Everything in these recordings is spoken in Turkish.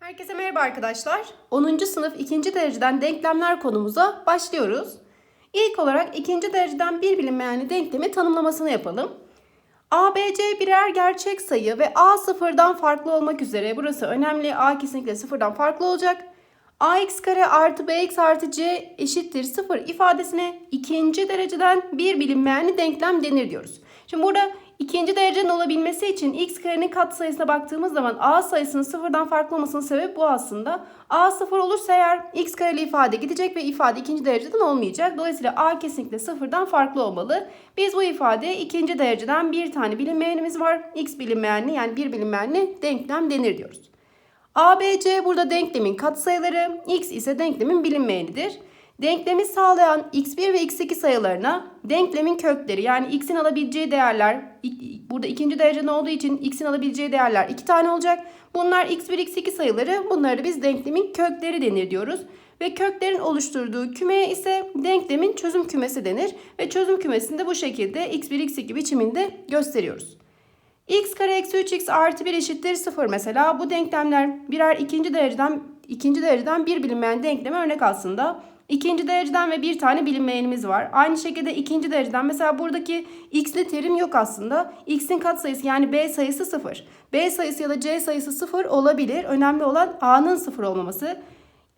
Herkese merhaba arkadaşlar. 10. sınıf 2. dereceden denklemler konumuza başlıyoruz. İlk olarak 2. dereceden bir bilinmeyenli denklemi tanımlamasını yapalım. A, B, C birer gerçek sayı ve A sıfırdan farklı olmak üzere burası önemli. A kesinlikle sıfırdan farklı olacak. ax kare artı bx artı c eşittir sıfır ifadesine ikinci dereceden bir bilinmeyenli denklem denir diyoruz. Şimdi burada ikinci derecenin olabilmesi için x karenin katsayısına baktığımız zaman a sayısının sıfırdan farklı olmasının sebebi bu aslında. a sıfır olursa eğer x kareli ifade gidecek ve ifade ikinci dereceden olmayacak. Dolayısıyla a kesinlikle sıfırdan farklı olmalı. Biz bu ifadeye ikinci dereceden bir tane bilinmeyenimiz var. x bilinmeyenli yani bir bilinmeyenli denklem denir diyoruz. A, B, C burada denklemin katsayıları, x ise denklemin bilinmeyenidir. Denklemi sağlayan x1 ve x2 sayılarına denklemin kökleri yani x'in alabileceği değerler, burada ikinci dereceden olduğu için x'in alabileceği değerler iki tane olacak. Bunlar x1, x2 sayıları, bunları biz denklemin kökleri denir diyoruz. Ve köklerin oluşturduğu kümeye ise denklemin çözüm kümesi denir. Ve çözüm kümesini de bu şekilde x1, x2 biçiminde gösteriyoruz x kare eksi 3x artı 1 eşittir 0 mesela. Bu denklemler birer ikinci dereceden ikinci dereceden bir bilinmeyen denkleme örnek aslında. İkinci dereceden ve bir tane bilinmeyenimiz var. Aynı şekilde ikinci dereceden mesela buradaki x'li terim yok aslında. x'in katsayısı yani b sayısı 0. b sayısı ya da c sayısı 0 olabilir. Önemli olan a'nın 0 olmaması.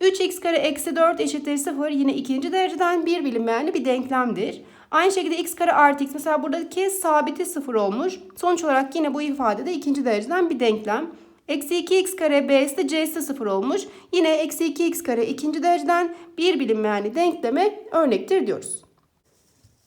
3x kare eksi 4 eşittir 0 yine ikinci dereceden bir bilinmeyenli bir denklemdir. Aynı şekilde x kare artı x mesela buradaki sabiti 0 olmuş. Sonuç olarak yine bu ifadede ikinci dereceden bir denklem. Eksi 2x kare b'si de c'si 0 olmuş. Yine eksi 2x kare ikinci dereceden bir bilinmeyenli denkleme örnektir diyoruz.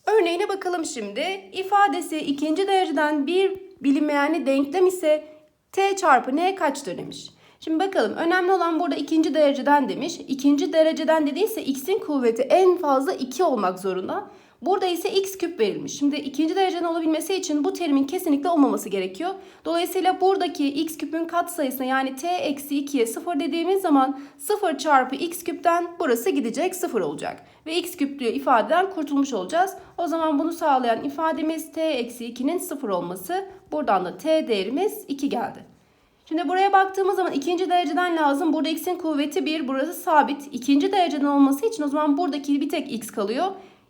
Örneğine bakalım şimdi. İfadesi ikinci dereceden bir bilinmeyenli denklem ise t çarpı n kaçtır demiş. Şimdi bakalım önemli olan burada ikinci dereceden demiş. İkinci dereceden dediyse x'in kuvveti en fazla 2 olmak zorunda. Burada ise x küp verilmiş. Şimdi ikinci dereceden olabilmesi için bu terimin kesinlikle olmaması gerekiyor. Dolayısıyla buradaki x küpün katsayısına yani t eksi 2'ye 0 dediğimiz zaman 0 çarpı x küpten burası gidecek 0 olacak. Ve x küplü ifadeden kurtulmuş olacağız. O zaman bunu sağlayan ifademiz t eksi 2'nin 0 olması. Buradan da t değerimiz 2 geldi. Şimdi buraya baktığımız zaman ikinci dereceden lazım. Burada x'in kuvveti 1, burası sabit. İkinci dereceden olması için o zaman buradaki bir tek x kalıyor.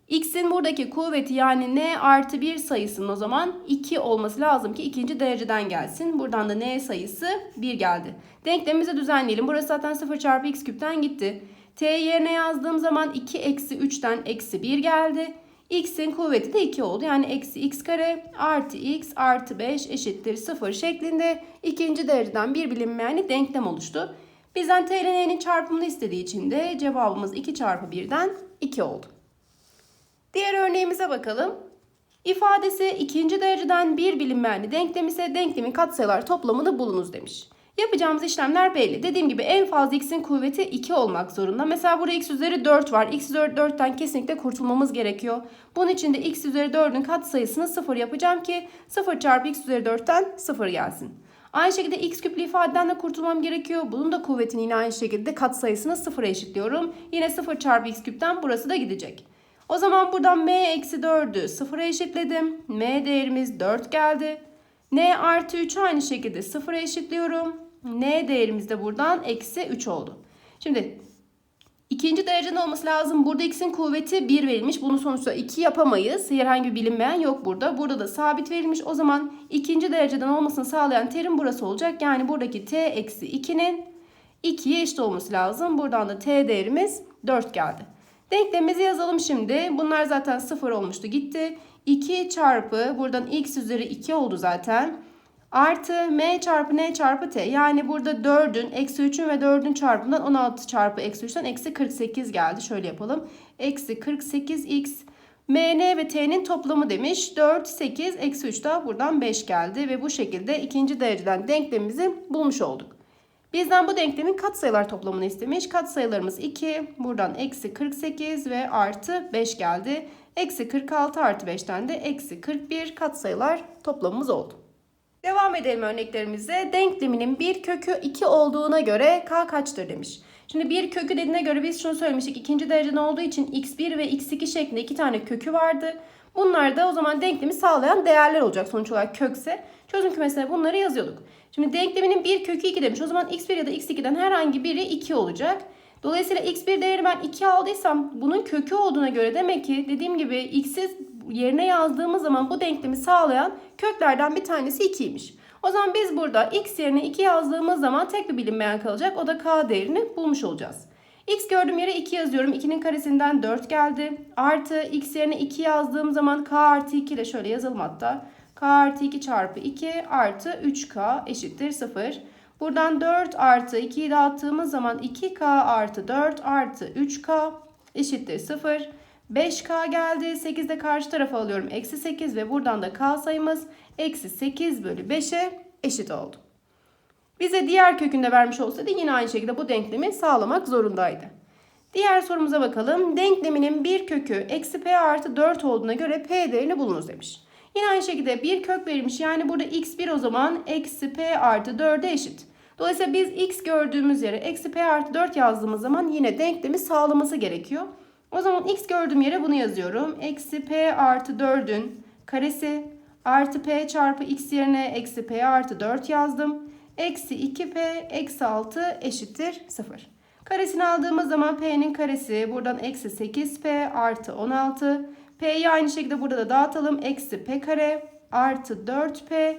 X'in buradaki kuvveti yani n artı 1 sayısının o zaman 2 olması lazım ki ikinci dereceden gelsin. Buradan da n sayısı 1 geldi. Denklemimizi düzenleyelim. Burası zaten 0 çarpı x küpten gitti. t yerine yazdığım zaman 2 eksi 3'ten eksi 1 geldi. x'in kuvveti de 2 oldu. Yani eksi x kare artı x artı 5 eşittir 0 şeklinde ikinci dereceden bir bilinmeyenli denklem oluştu. Bizden t ile n'nin çarpımını istediği için de cevabımız 2 çarpı 1'den 2 oldu. Diğer örneğimize bakalım. İfadesi ikinci dereceden bir bilinmeyenli denklem ise denklemin katsayılar toplamını bulunuz demiş. Yapacağımız işlemler belli. Dediğim gibi en fazla x'in kuvveti 2 olmak zorunda. Mesela burada x üzeri 4 var. x üzeri 4'ten kesinlikle kurtulmamız gerekiyor. Bunun için de x üzeri 4'ün katsayısını 0 yapacağım ki 0 çarpı x üzeri 4'ten 0 gelsin. Aynı şekilde x küplü ifadeden de kurtulmam gerekiyor. Bunun da kuvvetini yine aynı şekilde katsayısını 0'a eşitliyorum. Yine 0 çarpı x küpten burası da gidecek. O zaman buradan m eksi 4'ü sıfıra eşitledim. m değerimiz 4 geldi. n artı 3'ü aynı şekilde sıfıra eşitliyorum. n değerimiz de buradan eksi 3 oldu. Şimdi ikinci dereceden olması lazım. Burada x'in kuvveti 1 verilmiş. Bunu sonuçta 2 yapamayız. Herhangi bir bilinmeyen yok burada. Burada da sabit verilmiş. O zaman ikinci dereceden olmasını sağlayan terim burası olacak. Yani buradaki t eksi 2'nin 2'ye eşit olması lazım. Buradan da t değerimiz 4 geldi. Denklemimizi yazalım şimdi. Bunlar zaten 0 olmuştu gitti. 2 çarpı buradan x üzeri 2 oldu zaten. Artı m çarpı n çarpı t. Yani burada 4'ün eksi 3'ün ve 4'ün çarpımından 16 çarpı eksi 3'ten eksi 48 geldi. Şöyle yapalım. Eksi 48x mn ve t'nin toplamı demiş. 4, 8, eksi 3 daha buradan 5 geldi. Ve bu şekilde ikinci dereceden denklemimizi bulmuş olduk. Bizden bu denklemin katsayılar toplamını istemiş. Katsayılarımız 2. Buradan eksi 48 ve artı 5 geldi. Eksi 46 artı 5'ten de eksi 41 katsayılar toplamımız oldu. Devam edelim örneklerimize. Denkleminin bir kökü 2 olduğuna göre k kaçtır demiş. Şimdi bir kökü dediğine göre biz şunu söylemiştik. İkinci dereceden olduğu için x1 ve x2 şeklinde iki tane kökü vardı. Bunlar da o zaman denklemi sağlayan değerler olacak sonuç olarak kökse. Çözüm kümesine bunları yazıyorduk. Şimdi denkleminin bir kökü 2 demiş. O zaman x1 ya da x2'den herhangi biri 2 olacak. Dolayısıyla x1 değeri ben 2 aldıysam bunun kökü olduğuna göre demek ki dediğim gibi x'i yerine yazdığımız zaman bu denklemi sağlayan köklerden bir tanesi 2'ymiş. O zaman biz burada x yerine 2 yazdığımız zaman tek bir bilinmeyen kalacak. O da k değerini bulmuş olacağız. x gördüğüm yere 2 yazıyorum. 2'nin karesinden 4 geldi. Artı x yerine 2 yazdığım zaman k artı 2 ile şöyle yazalım hatta. K artı 2 çarpı 2 artı 3k eşittir 0. Buradan 4 artı 2'yi dağıttığımız zaman 2k artı 4 artı 3k eşittir 0. 5k geldi. 8 de karşı tarafa alıyorum. Eksi 8 ve buradan da k sayımız eksi 8 bölü 5'e eşit oldu. Bize diğer kökünde vermiş olsaydı yine aynı şekilde bu denklemi sağlamak zorundaydı. Diğer sorumuza bakalım. Denkleminin bir kökü eksi p artı 4 olduğuna göre p değerini bulunuz demiş. Yine aynı şekilde bir kök verilmiş. Yani burada x1 o zaman eksi p artı 4'e eşit. Dolayısıyla biz x gördüğümüz yere eksi p artı 4 yazdığımız zaman yine denklemi sağlaması gerekiyor. O zaman x gördüğüm yere bunu yazıyorum. Eksi p artı 4'ün karesi artı p çarpı x yerine eksi p artı 4 yazdım. Eksi 2p eksi 6 eşittir 0. Karesini aldığımız zaman p'nin karesi buradan eksi 8p artı 16. p'yi aynı şekilde burada da dağıtalım. Eksi p kare artı 4p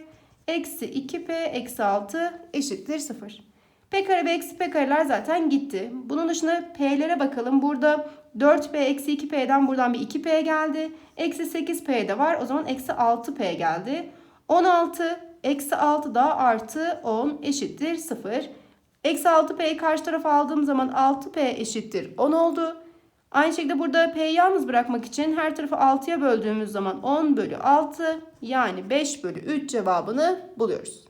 eksi 2p eksi 6 eşittir 0. P kare ve eksi p kareler zaten gitti. Bunun dışında p'lere bakalım. Burada 4p eksi 2p'den buradan bir 2p geldi. Eksi 8p de var. O zaman eksi 6p geldi. 16 eksi 6 daha artı 10 eşittir 0. Eksi 6p'yi karşı tarafa aldığım zaman 6p eşittir 10 oldu. Aynı şekilde burada p'yi yalnız bırakmak için her tarafı 6'ya böldüğümüz zaman 10 bölü 6 yani 5 bölü 3 cevabını buluyoruz.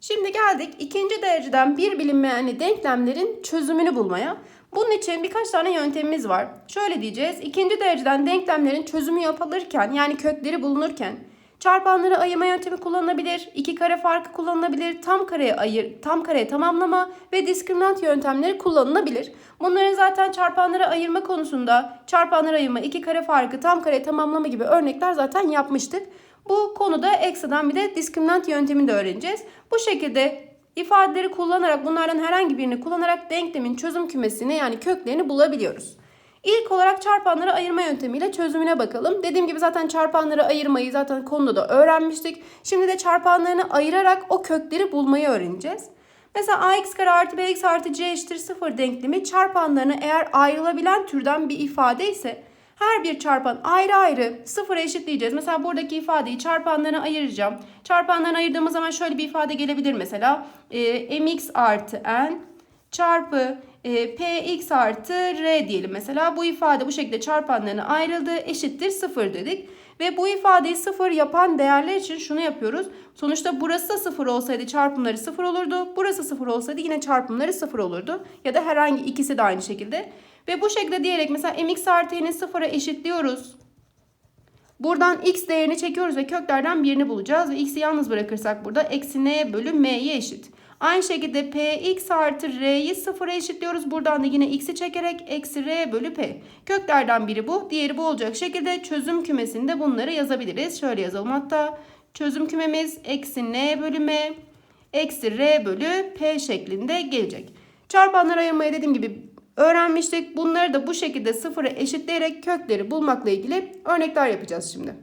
Şimdi geldik ikinci dereceden bir bilinmeyenli denklemlerin çözümünü bulmaya. Bunun için birkaç tane yöntemimiz var. Şöyle diyeceğiz. İkinci dereceden denklemlerin çözümü yapılırken yani kökleri bulunurken çarpanları ayırma yöntemi kullanılabilir, iki kare farkı kullanılabilir, tam kareye ayır, tam kareye tamamlama ve diskriminant yöntemleri kullanılabilir. Bunların zaten çarpanları ayırma konusunda çarpanları ayırma, iki kare farkı, tam kare tamamlama gibi örnekler zaten yapmıştık. Bu konuda ekstradan bir de diskriminant yöntemini de öğreneceğiz. Bu şekilde ifadeleri kullanarak bunlardan herhangi birini kullanarak denklemin çözüm kümesini yani köklerini bulabiliyoruz. İlk olarak çarpanları ayırma yöntemiyle çözümüne bakalım. Dediğim gibi zaten çarpanları ayırmayı zaten konuda da öğrenmiştik. Şimdi de çarpanlarını ayırarak o kökleri bulmayı öğreneceğiz. Mesela ax kare artı bx artı c eşittir 0 denklemi çarpanlarını eğer ayrılabilen türden bir ifade ise her bir çarpan ayrı ayrı sıfıra eşitleyeceğiz. Mesela buradaki ifadeyi çarpanlarına ayıracağım. Çarpanlarına ayırdığımız zaman şöyle bir ifade gelebilir mesela. E, mx artı n çarpı e, px artı r diyelim mesela. Bu ifade bu şekilde çarpanlarına ayrıldı eşittir 0 dedik. Ve bu ifadeyi 0 yapan değerler için şunu yapıyoruz. Sonuçta burası da 0 olsaydı çarpımları 0 olurdu. Burası 0 olsaydı yine çarpımları 0 olurdu. Ya da herhangi ikisi de aynı şekilde. Ve bu şekilde diyerek mesela mx artı n'in 0'a eşitliyoruz. Buradan x değerini çekiyoruz ve köklerden birini bulacağız. Ve x'i yalnız bırakırsak burada eksi n bölü m'ye eşit. Aynı şekilde px artı r'yi sıfıra eşitliyoruz. Buradan da yine x'i çekerek eksi r bölü p. Köklerden biri bu. Diğeri bu olacak şekilde çözüm kümesinde bunları yazabiliriz. Şöyle yazalım hatta. Çözüm kümemiz eksi n bölü m eksi r bölü p şeklinde gelecek. Çarpanları ayırmayı dediğim gibi öğrenmiştik. Bunları da bu şekilde sıfıra eşitleyerek kökleri bulmakla ilgili örnekler yapacağız şimdi.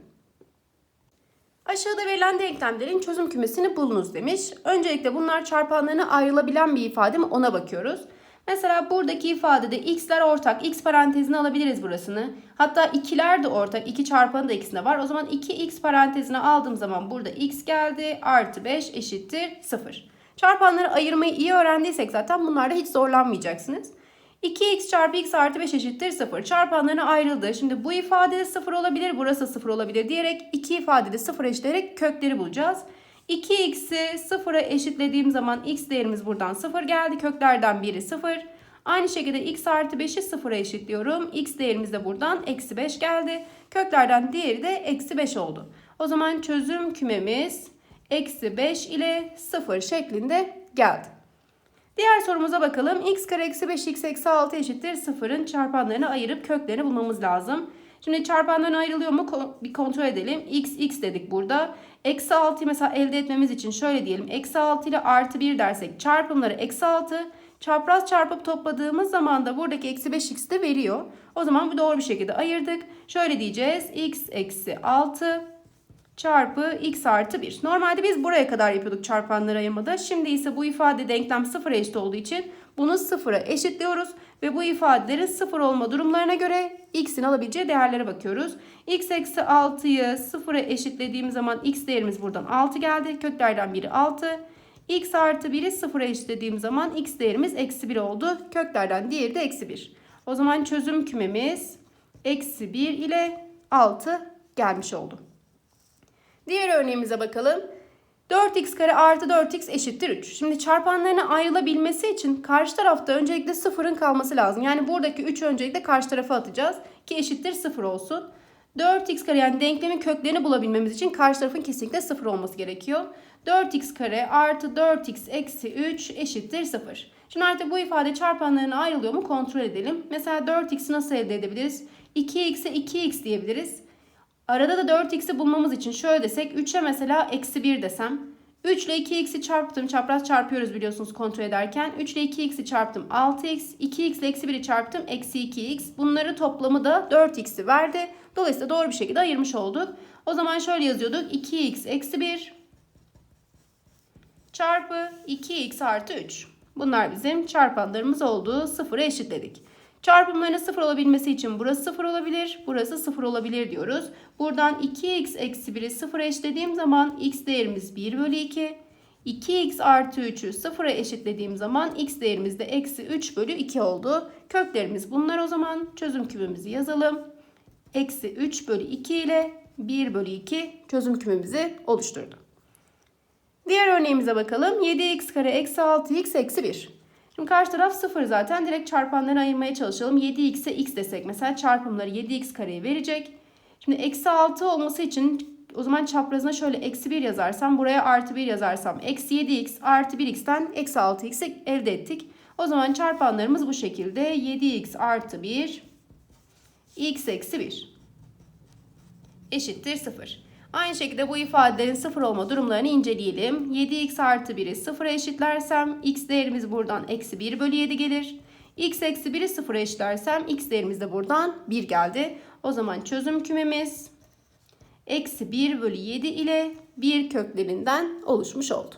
Aşağıda verilen denklemlerin çözüm kümesini bulunuz demiş. Öncelikle bunlar çarpanlarına ayrılabilen bir ifade mi ona bakıyoruz. Mesela buradaki ifadede x'ler ortak. x parantezine alabiliriz burasını. Hatta ikiler de ortak. 2 çarpanı da ikisinde var. O zaman 2x parantezine aldığım zaman burada x geldi. Artı 5 eşittir 0. Çarpanları ayırmayı iyi öğrendiysek zaten bunlarda hiç zorlanmayacaksınız. 2x çarpı x artı 5 eşittir 0. Çarpanlarına ayrıldı. Şimdi bu ifade 0 olabilir, burası 0 olabilir diyerek iki ifadede 0 eşitleyerek kökleri bulacağız. 2x'i 0'a eşitlediğim zaman x değerimiz buradan 0 geldi. Köklerden biri 0. Aynı şekilde x artı 5'i 0'a eşitliyorum. x değerimiz de buradan eksi 5 geldi. Köklerden diğeri de eksi 5 oldu. O zaman çözüm kümemiz eksi 5 ile 0 şeklinde geldi. Diğer sorumuza bakalım. x kare eksi 5 x eksi 6 eşittir 0'ın çarpanlarını ayırıp köklerini bulmamız lazım. Şimdi çarpandan ayrılıyor mu bir kontrol edelim. x x dedik burada. Eksi 6'yı mesela elde etmemiz için şöyle diyelim. Eksi 6 ile artı 1 dersek çarpımları eksi 6. Çapraz çarpıp topladığımız zaman da buradaki eksi 5x de veriyor. O zaman bu doğru bir şekilde ayırdık. Şöyle diyeceğiz. x eksi 6 çarpı x artı 1. Normalde biz buraya kadar yapıyorduk çarpanları ayırmada. Şimdi ise bu ifade denklem sıfıra eşit olduğu için bunu sıfıra eşitliyoruz. Ve bu ifadelerin sıfır olma durumlarına göre x'in alabileceği değerlere bakıyoruz. x eksi 6'yı sıfıra eşitlediğim zaman x değerimiz buradan 6 geldi. Köklerden biri 6. x artı 1'i sıfıra eşitlediğim zaman x değerimiz eksi 1 oldu. Köklerden diğeri de eksi 1. O zaman çözüm kümemiz eksi 1 ile 6 gelmiş oldu. Diğer örneğimize bakalım. 4x kare artı 4x eşittir 3. Şimdi çarpanlarına ayrılabilmesi için karşı tarafta öncelikle sıfırın kalması lazım. Yani buradaki 3 öncelikle karşı tarafa atacağız ki eşittir 0 olsun. 4x kare yani denklemin köklerini bulabilmemiz için karşı tarafın kesinlikle 0 olması gerekiyor. 4x kare artı 4x eksi 3 eşittir 0. Şimdi artık bu ifade çarpanlarına ayrılıyor mu kontrol edelim. Mesela 4x'i nasıl elde edebiliriz? 2x'e 2x diyebiliriz. Arada da 4x'i bulmamız için şöyle desek 3'e mesela eksi 1 desem. 3 ile 2x'i çarptım. Çapraz çarpıyoruz biliyorsunuz kontrol ederken. 3 ile 2x'i çarptım 6x. 2x ile eksi 1'i çarptım eksi 2x. Bunları toplamı da 4x'i verdi. Dolayısıyla doğru bir şekilde ayırmış olduk. O zaman şöyle yazıyorduk. 2x eksi 1 çarpı 2x artı 3. Bunlar bizim çarpanlarımız oldu. Sıfıra eşitledik. Çarpımların sıfır olabilmesi için burası sıfır olabilir, burası sıfır olabilir diyoruz. Buradan 2x eksi 1'i sıfıra eşitlediğim zaman x değerimiz 1 bölü 2. 2x artı 3'ü sıfıra eşitlediğim zaman x değerimiz de eksi 3 bölü 2 oldu. Köklerimiz bunlar o zaman. Çözüm kümemizi yazalım. Eksi 3 bölü 2 ile 1 bölü 2 çözüm kümemizi oluşturdu. Diğer örneğimize bakalım. 7x kare eksi 6x eksi 1. Şimdi karşı taraf 0 zaten. Direkt çarpanları ayırmaya çalışalım. 7x'e x desek mesela çarpımları 7x kareyi verecek. Şimdi eksi 6 olması için o zaman çaprazına şöyle eksi 1 yazarsam buraya artı 1 yazarsam eksi 7x artı 1x'ten eksi 6x'i elde ettik. O zaman çarpanlarımız bu şekilde 7x artı 1 x eksi 1 eşittir 0. Aynı şekilde bu ifadelerin 0 olma durumlarını inceleyelim. 7x artı 1'i 0'a eşitlersem x değerimiz buradan eksi 1 bölü 7 gelir. x eksi 1'i 0'a eşitlersem x değerimiz de buradan 1 geldi. O zaman çözüm kümemiz eksi 1 bölü 7 ile 1 köklerinden oluşmuş oldu.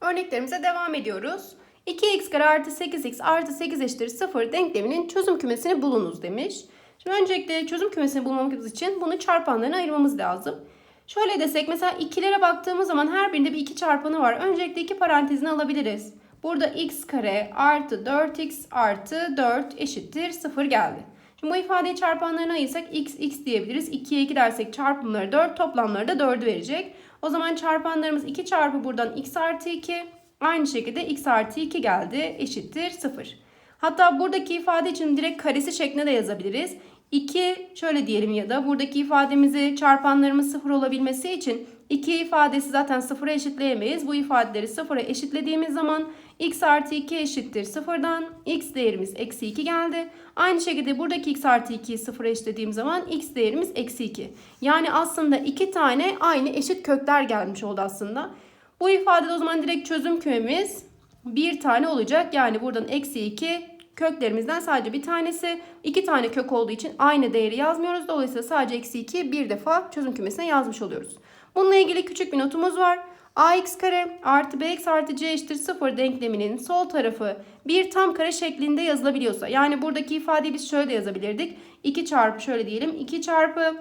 Örneklerimize devam ediyoruz. 2x kare artı 8x artı 8 eşittir 0 denkleminin çözüm kümesini bulunuz demiş. Şimdi öncelikle çözüm kümesini bulmamız için bunu çarpanlarına ayırmamız lazım. Şöyle desek mesela ikilere baktığımız zaman her birinde bir iki çarpanı var. Öncelikle iki parantezini alabiliriz. Burada x kare artı 4x artı 4 eşittir 0 geldi. Şimdi bu ifadeyi çarpanlarına ayırsak x x diyebiliriz. 2'ye 2 dersek çarpımları 4 toplamları da 4'ü verecek. O zaman çarpanlarımız 2 çarpı buradan x artı 2 aynı şekilde x artı 2 geldi eşittir 0. Hatta buradaki ifade için direkt karesi şeklinde de yazabiliriz. 2 şöyle diyelim ya da buradaki ifademizi çarpanlarımız 0 olabilmesi için 2 ifadesi zaten 0'a eşitleyemeyiz. Bu ifadeleri 0'a eşitlediğimiz zaman x artı 2 eşittir 0'dan x değerimiz eksi 2 geldi. Aynı şekilde buradaki x artı 2'yi 0'a eşitlediğim zaman x değerimiz eksi 2. Yani aslında iki tane aynı eşit kökler gelmiş oldu aslında. Bu ifadede o zaman direkt çözüm kümemiz bir tane olacak. Yani buradan eksi 2 köklerimizden sadece bir tanesi. iki tane kök olduğu için aynı değeri yazmıyoruz. Dolayısıyla sadece eksi 2 bir defa çözüm kümesine yazmış oluyoruz. Bununla ilgili küçük bir notumuz var. ax kare artı bx artı c eşittir 0 denkleminin sol tarafı bir tam kare şeklinde yazılabiliyorsa. Yani buradaki ifadeyi biz şöyle de yazabilirdik. 2 çarpı şöyle diyelim. 2 çarpı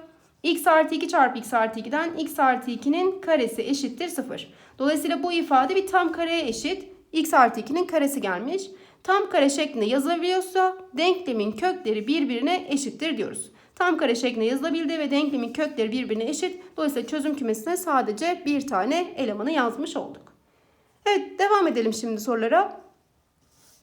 x artı 2 çarpı x artı 2'den x artı 2'nin karesi eşittir 0. Dolayısıyla bu ifade bir tam kareye eşit. x artı 2'nin karesi gelmiş tam kare şeklinde yazılabiliyorsa denklemin kökleri birbirine eşittir diyoruz. Tam kare şeklinde yazılabildi ve denklemin kökleri birbirine eşit. Dolayısıyla çözüm kümesine sadece bir tane elemanı yazmış olduk. Evet devam edelim şimdi sorulara.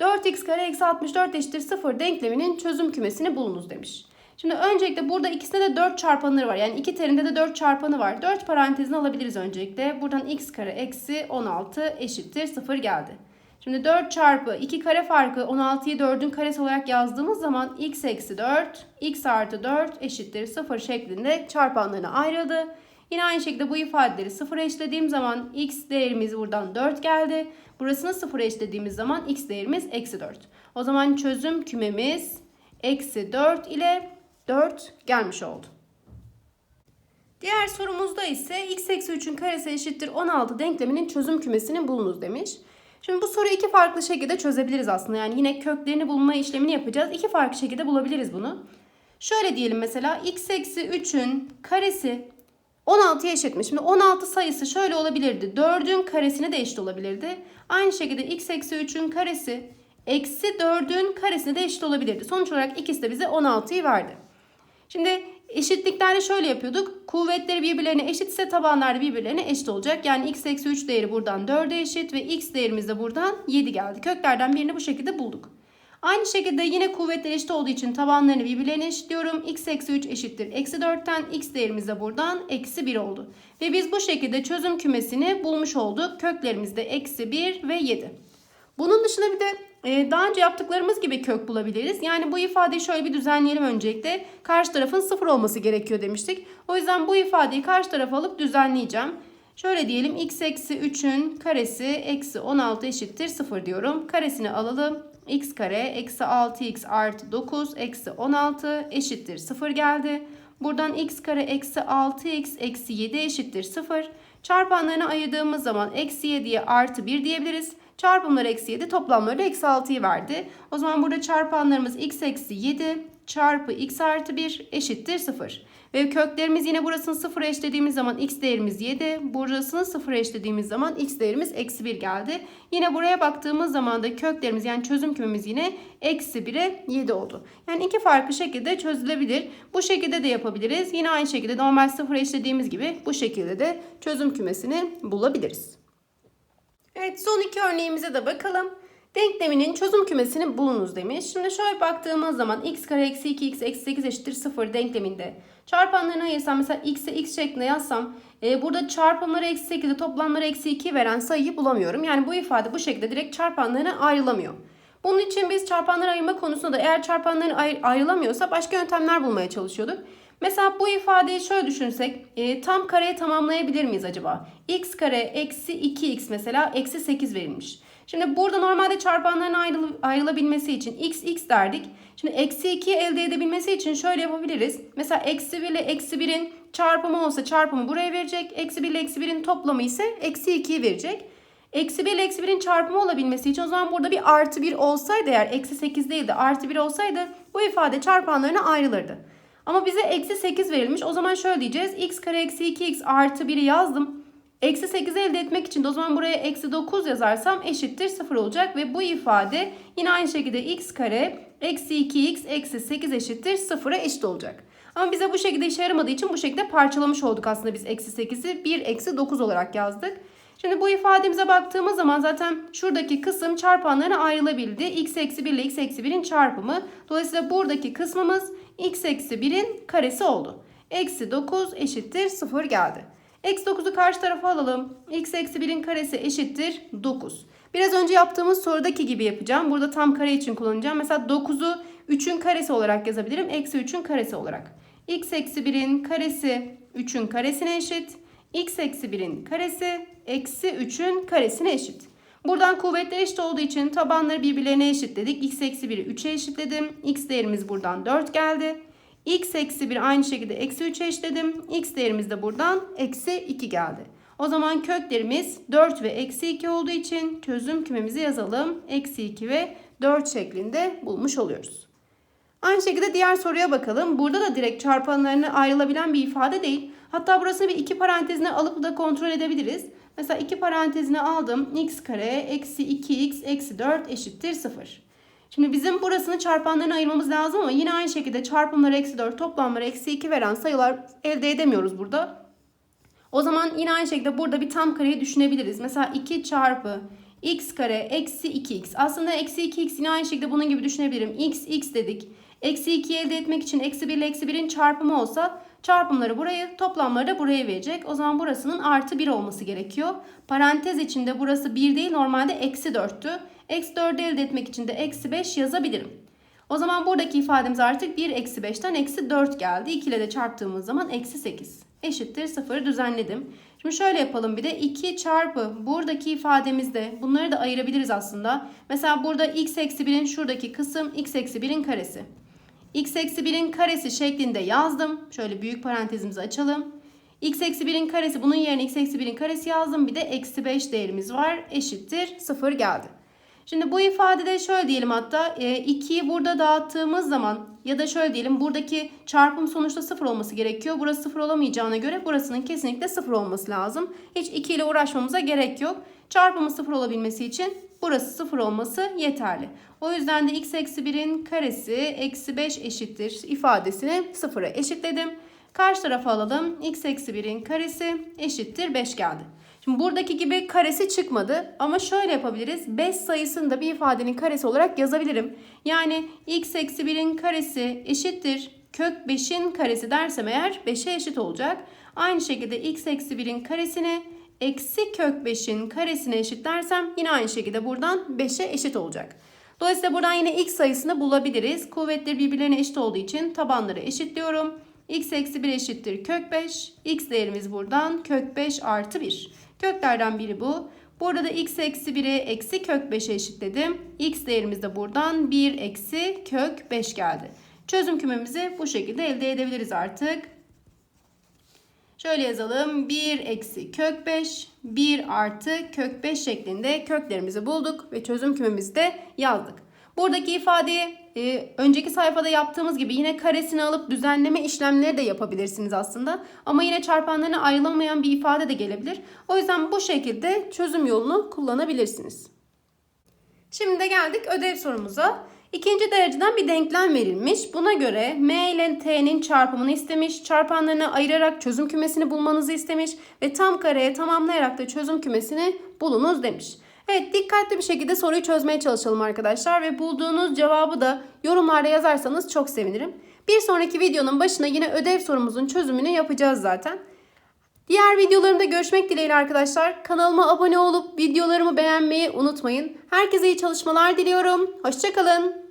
4x kare eksi 64 eşittir 0 denkleminin çözüm kümesini bulunuz demiş. Şimdi öncelikle burada ikisinde de 4 çarpanları var. Yani iki terinde de 4 çarpanı var. 4 parantezini alabiliriz öncelikle. Buradan x kare eksi 16 eşittir 0 geldi. Şimdi 4 çarpı 2 kare farkı 16'yı 4'ün karesi olarak yazdığımız zaman x eksi 4, x artı 4 eşittir 0 şeklinde çarpanlarına ayrıldı. Yine aynı şekilde bu ifadeleri 0 eşlediğim zaman x değerimiz buradan 4 geldi. Burasını 0 eşlediğimiz zaman x değerimiz eksi 4. O zaman çözüm kümemiz eksi 4 ile 4 gelmiş oldu. Diğer sorumuzda ise x eksi 3'ün karesi eşittir 16 denkleminin çözüm kümesini bulunuz demiş. Şimdi bu soruyu iki farklı şekilde çözebiliriz aslında. Yani yine köklerini bulma işlemini yapacağız. İki farklı şekilde bulabiliriz bunu. Şöyle diyelim mesela x eksi 3'ün karesi 16'ya eşitmiş. Şimdi 16 sayısı şöyle olabilirdi. 4'ün karesine de eşit olabilirdi. Aynı şekilde x eksi 3'ün karesi eksi 4'ün karesine de eşit olabilirdi. Sonuç olarak ikisi de bize 16'yı verdi. Şimdi eşitliklerde şöyle yapıyorduk. Kuvvetleri birbirlerine eşitse tabanlar birbirlerine eşit olacak. Yani x eksi 3 değeri buradan 4'e eşit ve x değerimiz de buradan 7 geldi. Köklerden birini bu şekilde bulduk. Aynı şekilde yine kuvvetler eşit olduğu için tabanlarını birbirlerine eşitliyorum. x eksi 3 eşittir. Eksi 4'ten x değerimiz de buradan eksi 1 oldu. Ve biz bu şekilde çözüm kümesini bulmuş olduk. Köklerimiz de eksi 1 ve 7. Bunun dışında bir de daha önce yaptıklarımız gibi kök bulabiliriz. Yani bu ifadeyi şöyle bir düzenleyelim öncelikle. Karşı tarafın 0 olması gerekiyor demiştik. O yüzden bu ifadeyi karşı tarafa alıp düzenleyeceğim. Şöyle diyelim x eksi 3'ün karesi eksi 16 eşittir 0 diyorum. Karesini alalım. x kare eksi 6x artı 9 eksi 16 eşittir 0 geldi. Buradan x kare eksi 6x eksi 7 eşittir 0. Çarpanlarını ayırdığımız zaman eksi 7'ye artı 1 diyebiliriz. Çarpımları eksi 7 toplamları eksi 6'yı verdi. O zaman burada çarpanlarımız x eksi 7 çarpı x artı 1 eşittir 0. Ve köklerimiz yine burasını 0 eşlediğimiz zaman x değerimiz 7. Burasını 0 eşlediğimiz zaman x değerimiz eksi 1 geldi. Yine buraya baktığımız zaman da köklerimiz yani çözüm kümemiz yine eksi 1'e 7 oldu. Yani iki farklı şekilde çözülebilir. Bu şekilde de yapabiliriz. Yine aynı şekilde normal 0 eşlediğimiz gibi bu şekilde de çözüm kümesini bulabiliriz. Evet son iki örneğimize de bakalım. Denkleminin çözüm kümesini bulunuz demiş. Şimdi şöyle baktığımız zaman x kare eksi 2x eksi 8 eşittir 0 denkleminde. Çarpanlarını ayırsam mesela x'e x şeklinde yazsam e, burada çarpımları eksi 8'i toplamları eksi 2 veren sayıyı bulamıyorum. Yani bu ifade bu şekilde direkt çarpanlarına ayrılamıyor. Bunun için biz çarpanları ayırma konusunda da eğer çarpanların ayr ayrılamıyorsa başka yöntemler bulmaya çalışıyorduk. Mesela bu ifadeyi şöyle düşünsek e, tam kareye tamamlayabilir miyiz acaba? x kare eksi 2x mesela eksi 8 verilmiş. Şimdi burada normalde çarpanların ayrıl ayrılabilmesi için x x derdik. Şimdi eksi 2 elde edebilmesi için şöyle yapabiliriz. Mesela eksi 1 ile eksi 1'in çarpımı olsa çarpımı buraya verecek. Eksi 1 ile eksi 1'in toplamı ise eksi 2'yi verecek. Eksi 1 ile eksi 1'in çarpımı olabilmesi için o zaman burada bir artı 1 olsaydı eğer eksi 8 değil de artı 1 olsaydı bu ifade çarpanlarına ayrılırdı. Ama bize eksi 8 verilmiş. O zaman şöyle diyeceğiz. x kare eksi 2x artı 1'i yazdım. Eksi 8 elde etmek için de o zaman buraya eksi 9 yazarsam eşittir 0 olacak. Ve bu ifade yine aynı şekilde x kare eksi 2x eksi 8 eşittir 0'a eşit olacak. Ama bize bu şekilde işe yaramadığı için bu şekilde parçalamış olduk aslında biz eksi 8'i 1 eksi 9 olarak yazdık. Şimdi bu ifademize baktığımız zaman zaten şuradaki kısım çarpanlarına ayrılabildi. x eksi 1 ile x eksi 1'in çarpımı. Dolayısıyla buradaki kısmımız x eksi 1'in karesi oldu. Eksi 9 eşittir 0 geldi. Eksi 9'u karşı tarafa alalım. x eksi 1'in karesi eşittir 9. Biraz önce yaptığımız sorudaki gibi yapacağım. Burada tam kare için kullanacağım. Mesela 9'u 3'ün karesi olarak yazabilirim. Eksi 3'ün karesi olarak. x eksi 1'in karesi 3'ün karesine eşit. x eksi 1'in karesi eksi 3'ün karesine eşit. Buradan kuvvetler eşit olduğu için tabanları birbirlerine eşitledik. x eksi 1'i 3'e eşitledim. x değerimiz buradan 4 geldi. x eksi 1 aynı şekilde eksi 3'e eşitledim. x değerimiz de buradan eksi 2 geldi. O zaman köklerimiz 4 ve eksi 2 olduğu için çözüm kümemizi yazalım. Eksi 2 ve 4 şeklinde bulmuş oluyoruz. Aynı şekilde diğer soruya bakalım. Burada da direkt çarpanlarına ayrılabilen bir ifade değil. Hatta burasını bir iki parantezine alıp da kontrol edebiliriz. Mesela iki parantezine aldım. x kare eksi 2x eksi 4 eşittir 0. Şimdi bizim burasını çarpanlarına ayırmamız lazım ama yine aynı şekilde çarpımları eksi 4 toplamları eksi 2 veren sayılar elde edemiyoruz burada. O zaman yine aynı şekilde burada bir tam kareyi düşünebiliriz. Mesela 2 çarpı x kare eksi 2x. Aslında eksi 2x yine aynı şekilde bunun gibi düşünebilirim. x x dedik. Eksi 2'yi elde etmek için eksi 1 ile eksi 1'in çarpımı olsa Çarpımları burayı, toplamları da buraya verecek. O zaman burasının artı 1 olması gerekiyor. Parantez içinde burası 1 değil normalde eksi 4'tü. Eksi 4'ü elde etmek için de eksi 5 yazabilirim. O zaman buradaki ifademiz artık 1 eksi 5'ten eksi 4 geldi. 2 ile de çarptığımız zaman eksi 8 eşittir 0 düzenledim. Şimdi şöyle yapalım bir de 2 çarpı buradaki ifademizde bunları da ayırabiliriz aslında. Mesela burada x eksi 1'in şuradaki kısım x eksi 1'in karesi. X eksi 1'in karesi şeklinde yazdım. Şöyle büyük parantezimizi açalım. x eksi 1'in karesi bunun yerine x eksi 1'in karesi yazdım. Bir de eksi 5 değerimiz var eşittir 0 geldi. Şimdi bu ifadede şöyle diyelim hatta 2'yi burada dağıttığımız zaman ya da şöyle diyelim buradaki çarpım sonuçta 0 olması gerekiyor. Burası 0 olamayacağına göre burasının kesinlikle 0 olması lazım. Hiç 2 ile uğraşmamıza gerek yok. Çarpımı 0 olabilmesi için burası 0 olması yeterli. O yüzden de x eksi 1'in karesi eksi 5 eşittir ifadesini 0'a eşitledim. Karşı tarafa alalım. x eksi 1'in karesi eşittir 5 geldi. Şimdi buradaki gibi karesi çıkmadı ama şöyle yapabiliriz. 5 sayısını da bir ifadenin karesi olarak yazabilirim. Yani x eksi 1'in karesi eşittir kök 5'in karesi dersem eğer 5'e eşit olacak. Aynı şekilde x eksi 1'in karesini eksi kök 5'in karesine eşit dersem yine aynı şekilde buradan 5'e eşit olacak. Dolayısıyla buradan yine x sayısını bulabiliriz. Kuvvetleri birbirlerine eşit olduğu için tabanları eşitliyorum. x eksi 1 eşittir kök 5. x değerimiz buradan kök 5 artı 1. Köklerden biri bu. Burada da x eksi 1'i eksi kök 5'e eşitledim. x değerimiz de buradan 1 eksi kök 5 geldi. Çözüm kümemizi bu şekilde elde edebiliriz artık. Şöyle yazalım. 1 eksi kök 5, 1 artı kök 5 şeklinde köklerimizi bulduk ve çözüm kümemizi de yazdık. Buradaki ifadeyi e, önceki sayfada yaptığımız gibi yine karesini alıp düzenleme işlemleri de yapabilirsiniz aslında. Ama yine çarpanlarına ayrılamayan bir ifade de gelebilir. O yüzden bu şekilde çözüm yolunu kullanabilirsiniz. Şimdi de geldik ödev sorumuza. İkinci dereceden bir denklem verilmiş. Buna göre m ile t'nin çarpımını istemiş. Çarpanlarını ayırarak çözüm kümesini bulmanızı istemiş. Ve tam kareye tamamlayarak da çözüm kümesini bulunuz demiş. Evet dikkatli bir şekilde soruyu çözmeye çalışalım arkadaşlar. Ve bulduğunuz cevabı da yorumlarda yazarsanız çok sevinirim. Bir sonraki videonun başına yine ödev sorumuzun çözümünü yapacağız zaten. Diğer videolarımda görüşmek dileğiyle arkadaşlar. Kanalıma abone olup videolarımı beğenmeyi unutmayın. Herkese iyi çalışmalar diliyorum. Hoşçakalın.